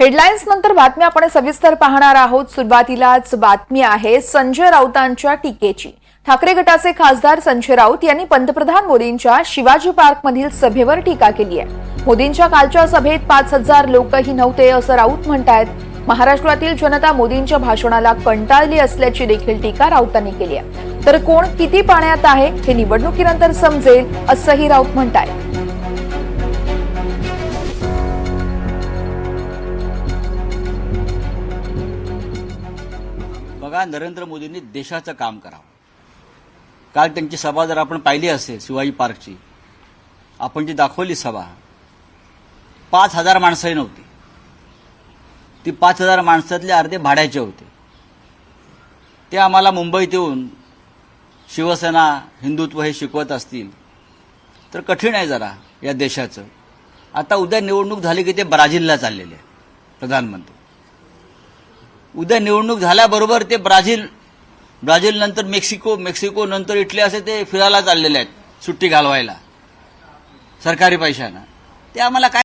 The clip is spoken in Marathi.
हेडलाईन्स नंतर बातमी आपण सविस्तर पाहणार आहोत. सुरुवातीलाच बातमी आहे संजय राऊतांच्या टीकेची. ठाकरे गटाचे खासदार संजय राऊत यांनी पंतप्रधान मोदींच्या शिवाजी पार्कमधील सभेवर टीका केली आहे. मोदींच्या कालच्या सभेत पाच हजार लोकही नव्हते असं राऊत म्हणतायत. महाराष्ट्रातील जनता मोदींच्या भाषणाला कंटाळली असल्याची देखील टीका राऊतांनी केली आहे. तर कोण किती पाण्यात आहे हे निवडणुकीनंतर समजेल असंही राऊत म्हणतायत. बघा नरेंद्र मोदींनी देशाचं काम करावं. काल त्यांची सभा जर आपण पाहिली असेल शिवाजी पार्कची आपण जी दाखवली सभा पाच हजार माणसंही नव्हती. ती पाच हजार माणसातले अर्धे भाड्याचे होते. ते आम्हाला मुंबईत येऊन शिवसेना हिंदुत्व हे शिकवत असतील तर कठीण आहे जरा या देशाचं. आता उद्या निवडणूक झाली की ते ब्राझीलला चाललेले आहे प्रधानमंत्री. उद्या निवडणूक झाल्याबरोबर ते ब्राझील ब्राझील नंतर मेक्सिको मेक्सिको नंतर इटली असे ते फिरायला चाललेले आहेत सुट्टी घालवायला. सरकारी पैशानं. ते आम्हाला काय